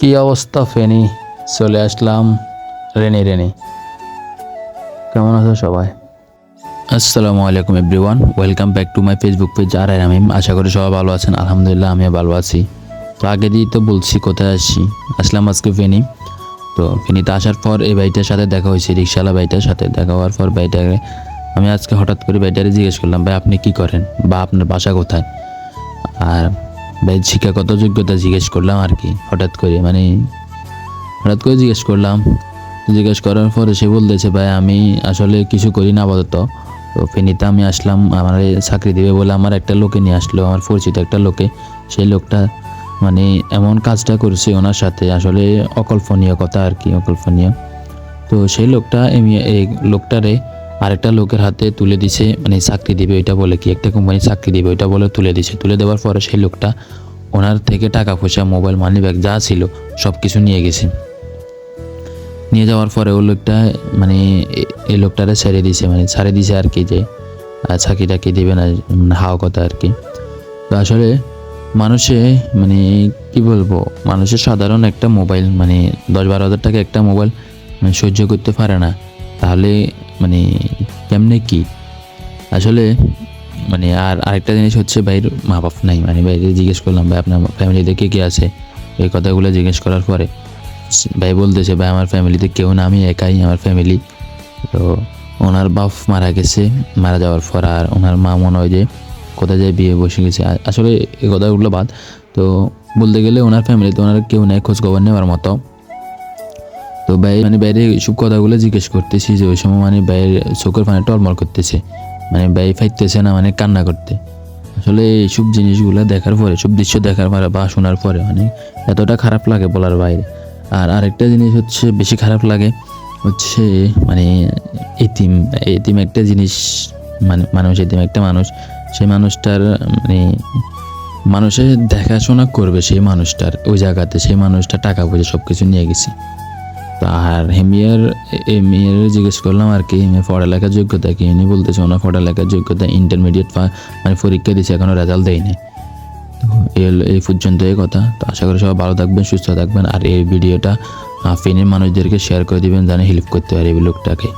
কি অবস্থা, ফেনি? চলে আসলাম রেনি রেনি। কেমন আছো সবাই? আসসালামু আলাইকুম everyone welcome back to my Facebook page আর আর আমি আশা করি সবাই ভালো আছেন। আলহামদুলিল্লাহ, আমিও ভালো আছি। তো আগে দিয়েই তো বলছি কোথায় আসছি আসলাম আজকে ফেনি। তো ফেনিতে আসার পর এই ভাইটার সাথে দেখা হয়েছে রিক্সাওয়ালা ভাইটার সাথে। দেখা হওয়ার পর ভাইটাকে আমি আজকে হঠাৎ করে ভাইটারে জিজ্ঞেস করলাম, ভাই, আপনি কি করেন? বা আপনার বাসা কোথায়? আর ভাই শিক্ষাগত যোগ্যতা জিজ্ঞেস করলাম আর কি, হঠাৎ করে মানে হঠাৎ করে জিজ্ঞেস করলাম। জিজ্ঞেস করার পরে সে বলতেছে, ভাই, আমি আসলে কিছু করি না আপাতত। তো ফেনীতে আমি আসলাম, আমার চাকরি দিবে বলে আমার একটা লোকে নিয়ে আসলো, আমার পরিচিত একটা লোকে। সেই লোকটা মানে এমন কাজটা করেছে ওনার সাথে, আসলে অকল্পনীয় কথা আর কি, অকল্পনীয়। তো সেই লোকটা এই লোকটারে আরেকটা লোকের হাতে তুলে দিছে মানে চাকরি দিবে ওইটা বলে কি? একটা কোম্পানি চাকরি দিবে ওইটা বলে তুলে দিছে। তুলে দেওয়ার পরে সেই লোকটা ওনার থেকে টাকা পয়সা মোবাইল মানি ব্যাগ যা ছিল সব কিছু নিয়ে গেছে। নিয়ে যাওয়ার পরে ওই লোকটা মানে এই লোকটারে ছেড়ে দিছে মানে ছাড়ে দিছে আর কি যে আহ, চাকরি টাকি দিবে না মানে হাওয়া কথা আর কি। তো আসলে মানুষে মানে কি বলব মানুষের সাধারণ একটা মোবাইল মানে দশ বারো হাজার টাকা একটা মোবাইল মানে সহ্য করতে পারে না। তাহলে মানে কেমনে কি? আসলে মানে আর আরেকটা জিনিস হচ্ছে ভাইয়ের মা বাপ নাই। মানে ভাইকে জিজ্ঞেস করলাম, ভাই, আপনার ফ্যামিলিতে কে কে আছে? এই কথাগুলো জিজ্ঞেস করার পরে ভাই বলতেছে, ভাই, আমার ফ্যামিলিতে কেউ না, আমি একাই, আমার ফ্যামিলি তো ওনার বাপ মারা গেছে, মারা যাওয়ার পর আর ওনার মা মনে হয় যে কোথায় যায় বিয়ে বসে গেছে। আসলে এই কথাগুলো বাদ। তো বলতে গেলে ওনার ফ্যামিলিতে ওনার কেউ নেই খোঁজ খবর নেওয়ার মতো। তো ভাই মানে বাইরে এইসব কথাগুলো জিজ্ঞেস করতেছি যে ওই সময় মানে বাইরের চোখের পানি টলমল করতেছে। মানে ভাই ফাইতেছে না মানে কান্না করতে। আসলে এইসব জিনিসগুলো দেখার পরে সব দৃশ্য দেখার পরে বা শোনার পরে মানে এতটা খারাপ লাগে বলার বাইরে। আর আরেকটা জিনিস হচ্ছে, বেশি খারাপ লাগে হচ্ছে মানে এতিম এতিম একটা জিনিস মানে মানুষ, এতিম একটা মানুষ, সেই মানুষটার মানে মানুষের দেখাশোনা করবে সেই মানুষটার, ওই জায়গাতে সেই মানুষটা টাকা পয়সা সব কিছু নিয়ে গেছে। আর হেমিয়ার এই মেয়ের জিজ্ঞেস করলাম আর কি মেয়ে পড়ালেখার যোগ্যতা কি? উনি বলতেছে ওনার পড়ালেখার যোগ্যতা ইন্টারমিডিয়েট মানে পরীক্ষা দিয়েছে এখনও রেজাল্ট দেয়নি। এই পর্যন্ত এই কথা। তো আশা করি সবাই ভালো থাকবেন, সুস্থ থাকবেন। আর এই ভিডিওটা ফেনের মানুষদেরকে শেয়ার করে দিবেন জানে হেল্প করতে পারে এই লোকটাকে।